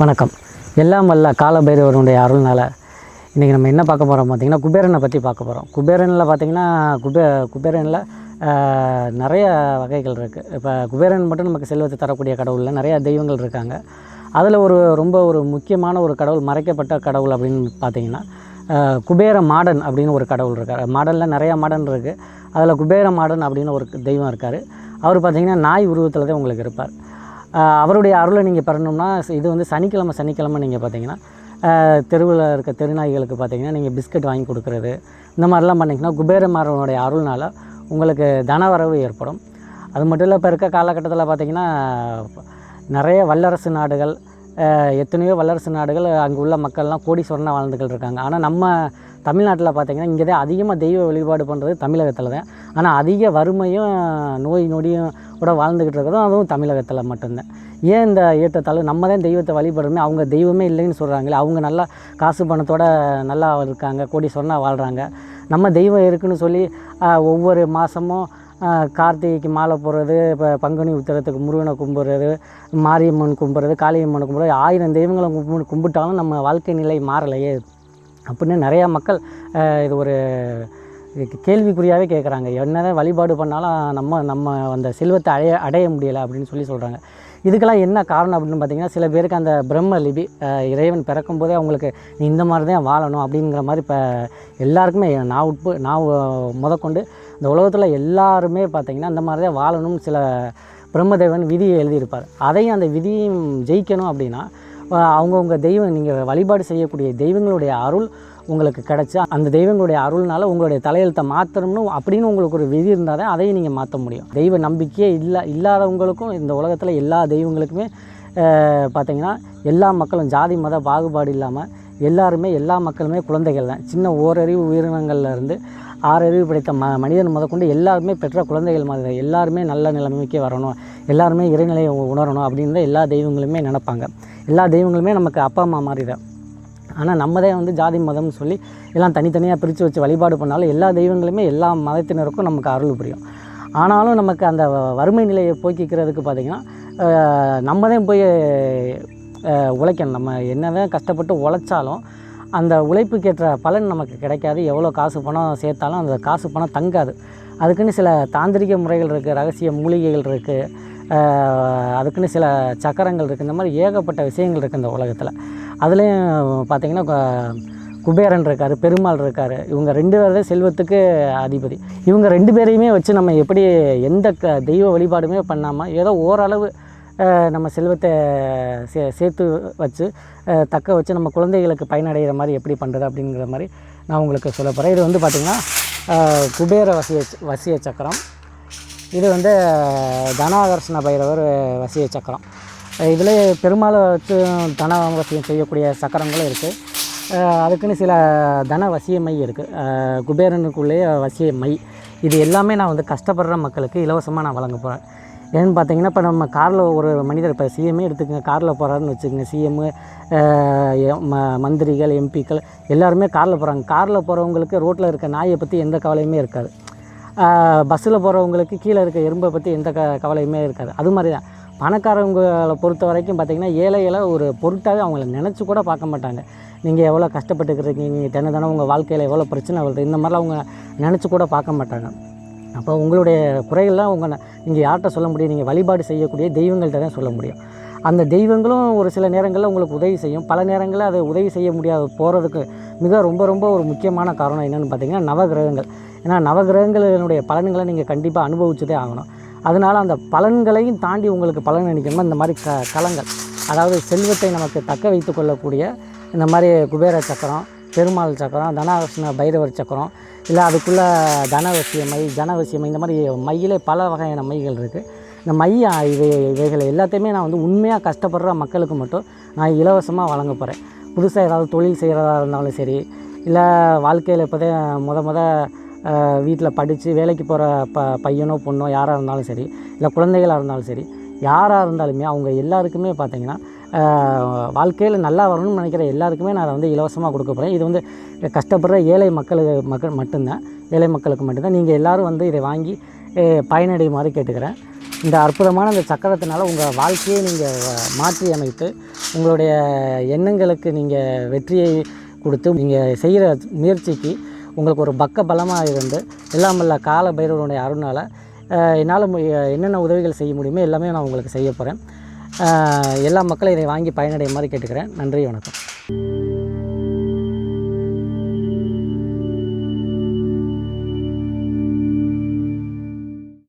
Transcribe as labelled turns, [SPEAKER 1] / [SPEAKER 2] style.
[SPEAKER 1] வணக்கம். எல்லாம் வல்ல காலபைரவருடைய அருள்னால இன்றைக்கி நம்ம என்ன பார்க்க போகிறோம் பார்த்தீங்கன்னா குபேரனை பற்றி பார்க்க போகிறோம் குபேரனில் பார்த்திங்கன்னா குபே குபேரனில் நிறைய வகைகள் இருக்குது இப்போ குபேரன் மட்டும் நமக்கு செல்வத்தை தரக்கூடிய கடவுளில் நிறைய தெய்வங்கள் இருக்காங்க. அதில் ஒரு ரொம்ப ஒரு முக்கியமான ஒரு கடவுள் மறைக்கப்பட்ட கடவுள் அப்படின்னு பார்த்தீங்கன்னா குபேர மாடன் அப்படின்னு ஒரு கடவுள் இருக்கார். மாடனில் நிறையா மாடன் இருக்குது அதில் குபேர மாடன் அப்படின்னு ஒரு தெய்வம் இருக்கார். அவர் பார்த்திங்கன்னா நாய் உருவத்தில் தான் உங்களுக்கு இருப்பார். அவருடைய அருளை நீங்கள் பெறணும்னா இது வந்து சனிக்கிழமை சனிக்கிழமை நீங்கள் பார்த்தீங்கன்னா தெருவில் இருக்க தெருநாய்களுக்கு பார்த்தீங்கன்னா நீங்கள் பிஸ்கட் வாங்கி கொடுக்குறது இந்த மாதிரிலாம் பண்ணிங்கன்னா குபேரமாரனுடைய அருள்னால் உங்களுக்கு தனவரவு ஏற்படும். அது மட்டும் இல்லை இப்போ இருக்க காலகட்டத்தில் பார்த்திங்கன்னா நிறைய வல்லரசு நாடுகள் எத்தனையோ வல்லரசு நாடுகள் அங்கே உள்ள மக்கள்லாம் கோடீஸ்வரனாக வாழ்ந்துக்கிட்டு இருக்காங்க. ஆனால் நம்ம தமிழ்நாட்டில் பார்த்தீங்கன்னா இங்கே தான் அதிகமாக தெய்வ வழிபாடு பண்ணுறது தமிழகத்தில் தான் ஆனால் அதிக வறுமையும் நோய் நொடியும் கூட வாழ்ந்துக்கிட்டு இருக்கிறதும் அதுவும் தமிழகத்தில் மட்டும்தான். ஏன் இந்த ஏற்றத்தாலும் நம்ம தான் தெய்வத்தை வழிபடுறோமே அவங்க தெய்வமே இல்லைன்னு சொல்கிறாங்களே அவங்க நல்லா காசு பணத்தோட நல்லா இருக்காங்க கோடீஸ்வரனாக வாழ்கிறாங்க நம்ம தெய்வம் இருக்குன்னு சொல்லி ஒவ்வொரு மாதமும் கார்த்திகைக்கு மாலை போடுறது இப்போ பங்குனி உத்திரத்துக்கு முருகனை கும்பிட்றது மாரியம்மன் கும்பிட்றது காளியம்மன் கும்பிட்றது ஆயிரம் தெய்வங்களை கும்பிட்டு கும்பிட்டாலும் நம்ம வாழ்க்கை நிலை மாறலையே. அப்படின்னு நிறையா மக்கள் இது ஒரு கேள்விக்குறியாகவே கேட்குறாங்க என்னதான் வழிபாடு பண்ணாலும் நம்ம நம்ம அந்த செல்வத்தை அடைய அடைய முடியலை அப்படின்னு சொல்லி சொல்கிறாங்க இதுக்கெல்லாம் என்ன காரணம் அப்படின்னு பார்த்தீங்கன்னா சில பேருக்கு அந்த பிரம்ம லிபி இறைவன் இறைவன் பிறக்கும்போதே அவங்களுக்கு நீ இந்த மாதிரி தான் வாழணும் அப்படிங்கிற மாதிரி இப்போ எல்லாருக்குமே நான் உட்பு நான் முதற்கொண்டு இந்த உலகத்தில் எல்லாருமே பார்த்தீங்கன்னா இந்த மாதிரி தான் வாழணும்னு சில பிரம்மதேவன் விதியை எழுதியிருப்பார். அதையும் அந்த விதியும் ஜெயிக்கணும் அப்படின்னா அவங்கவுங்க தெய்வம் நீங்கள் வழிபாடு செய்யக்கூடிய தெய்வங்களுடைய அருள் உங்களுக்கு கிடச்சா அந்த தெய்வங்களுடைய அருள்னால உங்களுடைய தலையெழுத்தை மாற்றணும்னு அப்படின்னு உங்களுக்கு ஒரு விதி இருந்தால் தான் அதையும் நீங்கள் மாற்ற முடியும். தெய்வ நம்பிக்கையே இல்லை இல்லாதவங்களுக்கும் இந்த உலகத்தில் எல்லா தெய்வங்களுக்குமே பார்த்திங்கன்னா எல்லா மக்களும் ஜாதி மத பாகுபாடு இல்லாமல் எல்லாருமே எல்லா மக்களுமே குழந்தைகள் தான். சின்ன ஓரறிவு உயிரினங்கள்லேருந்து ஆறறிவு படைத்த ம மனிதன் முதற்கொண்டு எல்லாருமே பெற்ற குழந்தைகள் மாதிரி தான். எல்லாருமே நல்ல நிலைமைக்கு வரணும். எல்லாருமே இறைநிலையை உணரணும் அப்படின்னு தான் எல்லா தெய்வங்களுமே நினைப்பாங்க. எல்லா தெய்வங்களுமே நமக்கு அப்பா அம்மா மாதிரி தான். ஆனால் நம்மதே வந்து ஜாதி மதம்னு சொல்லி எல்லாம் தனித்தனியாக பிரித்து வச்சு வழிபாடு பண்ணாலும் எல்லா தெய்வங்களுமே எல்லா மதத்தினருக்கும் நமக்கு அருள் புரியும். ஆனாலும் நமக்கு அந்த வ- வறுமை நிலையை போக்கிக்கிறதுக்கு பார்த்திங்கன்னா ஆஹ், நம்ம தான் போய் உழைக்கணும். நம்ம என்ன தான் கஷ்டப்பட்டு உழைச்சாலும் அந்த உழைப்புக்கேற்ற பலன் நமக்கு கிடைக்காது. எவ்வளோ காசு பணம் சேர்த்தாலும் அந்த காசு பணம் தங்காது. அதுக்குன்னு சில தாந்திரிக முறைகள் இருக்குது ரகசிய மூலிகைகள் இருக்குது அதுக்குன்னு சில சக்கரங்கள் இருக்குது இந்த மாதிரி ஏகப்பட்ட விஷயங்கள் இருக்குது இந்த உலகத்தில். அதுலேயும் பார்த்திங்கன்னா குபேரன் இருக்கார் பெருமாள் இருக்கார். இவங்க ரெண்டு பேரும் செல்வத்துக்கு அதிபதி. இவங்க ரெண்டு பேரையுமே வச்சு நம்ம எப்படி எந்த க தெய்வ வழிபாடுமே பண்ணாமல் ஏதோ ஓரளவு நம்ம செல்வத்தை சே சேர்த்து வச்சு தக்க வச்சு நம்ம குழந்தைகளுக்கு பயனடைகிற மாதிரி எப்படி பண்ணுறது அப்படிங்கிற மாதிரி நான் உங்களுக்கு சொல்ல போகிறேன் இது வந்து பார்த்திங்கன்னா குபேர வசிய வசிய சக்கரம். இது வந்து தனாகர்ஷண பைரவர் வசிய சக்கரம். இதில் பெருமாளை வச்சு தன வசியம் செய்யக்கூடிய சக்கரங்களும் இருக்குது அதுக்குன்னு சில தன வசிய மை இருக்குது குபேரனுக்குள்ளேயே வசிய மை. இது எல்லாமே நான் வந்து கஷ்டப்படுற மக்களுக்கு இலவசமாக நான் வழங்க போகிறேன் ஏன்னு பார்த்தீங்கன்னா இப்போ நம்ம காரில் ஒரு மனிதர் இப்போ சிஎம்மே எடுத்துக்கங்க காரில் போகிறாருன்னு வச்சுக்கோங்க சிஎம்மு ம மந்திரிகள் எம்பிக்கள் எல்லாருமே காரில் போகிறாங்க காரில் போகிறவங்களுக்கு ரோட்டில் இருக்க நாயை பற்றி எந்த கவலையுமே இருக்காது. பஸ்ஸில் போகிறவங்களுக்கு கீழே இருக்க எறும்பை பற்றி எந்த க கவலையுமே இருக்காது. அது மாதிரி தான் பணக்காரவங்களை பொறுத்த வரைக்கும் பார்த்திங்கன்னா ஏழைகளை ஒரு பொருட்டாகவே அவங்கள நினச்சி கூட பார்க்க மாட்டாங்க. நீங்கள் எவ்வளோ கஷ்டப்பட்டுக்கிறீங்க நீங்கள் தினம் தினம் உங்கள் வாழ்க்கையில் எவ்வளோ பிரச்சனை வருது இந்த மாதிரிலாம் அவங்க நினச்சி கூட பார்க்க மாட்டாங்க. அப்போ உங்களுடைய குறைகள்லாம் உங்கள் நீங்கள் யார்கிட்ட சொல்ல முடியும்? நீங்கள் வழிபாடு செய்யக்கூடிய தெய்வங்கள்கிட்ட தான் சொல்ல முடியும். அந்த தெய்வங்களும் ஒரு சில நேரங்களில் உங்களுக்கு உதவி செய்யும். பல நேரங்களில் அது உதவி செய்ய முடியாது. போகிறதுக்கு மிக ரொம்ப ரொம்ப ஒரு முக்கியமான காரணம் என்னென்னு பார்த்தீங்கன்னா நவகிரகங்கள். ஏன்னா நவகிரகங்களினுடைய பலன்களை நீங்கள் கண்டிப்பாக அனுபவிச்சதே ஆகணும். அதனால் அந்த பலன்களையும் தாண்டி உங்களுக்கு பலன் அளிக்கணுமா இந்த மாதிரி க கலங்கள். அதாவது செல்வத்தை நமக்கு தக்க வைத்து கொள்ளக்கூடிய இந்த மாதிரி குபேர சக்கரம் பெருமாள் சக்கரம் தனாகர்ஷ்ண பைரவர் சக்கரம் இல்லை அதுக்குள்ளே தனவசிய மை ஜனவசிய மை இந்த மாதிரி மையிலே பல வகையான மைகள் இருக்குது இந்த மைய இவை இவைகளை எல்லாத்தையுமே நான் வந்து உண்மையாக கஷ்டப்படுற மக்களுக்கு மட்டும் நான் இலவசமாக வழங்க போகிறேன் புதுசாக ஏதாவது தொழில் செய்கிறதா இருந்தாலும் சரி இல்லை வாழ்க்கையில் இப்போதே முத முத வீட்டில் படித்து வேலைக்கு போகிற ப பையனோ பொண்ணோ யாராக இருந்தாலும் சரி இல்லை குழந்தைகளாக இருந்தாலும் சரி யாராக இருந்தாலுமே அவங்க எல்லாருக்குமே பார்த்தீங்கன்னா வாழ்க்கையில் நல்லா வரணும்னு நினைக்கிற எல்லாருக்குமே நான் அதை வந்து இலவசமாக கொடுக்க போகிறேன் இது வந்து கஷ்டப்படுற ஏழை மக்களுக்கு மக்கள் மட்டும்தான். ஏழை மக்களுக்கு மட்டும்தான். நீங்கள் எல்லோரும் வந்து இதை வாங்கி பயனடையுமாறு கேட்டுக்கிறேன். இந்த அற்புதமான இந்த சக்கரத்தினால் உங்கள் வாழ்க்கையை நீங்கள் மாற்றி அமைத்து உங்களுடைய எண்ணங்களுக்கு நீங்கள் வெற்றியை கொடுத்து நீங்கள் செய்கிற முயற்சிக்கு உங்களுக்கு ஒரு பக்க பலமாக இருந்து எல்லாம் வல்ல கால பைரவனுடைய அருணால் என்னால் என்னென்ன உதவிகள் செய்ய முடியுமோ எல்லாமே நான் உங்களுக்கு செய்ய போகிறேன் எல்லா மக்களும் இதை வாங்கி பயனடைய மாதிரி கேட்டுக்கிறேன். நன்றி வணக்கம்.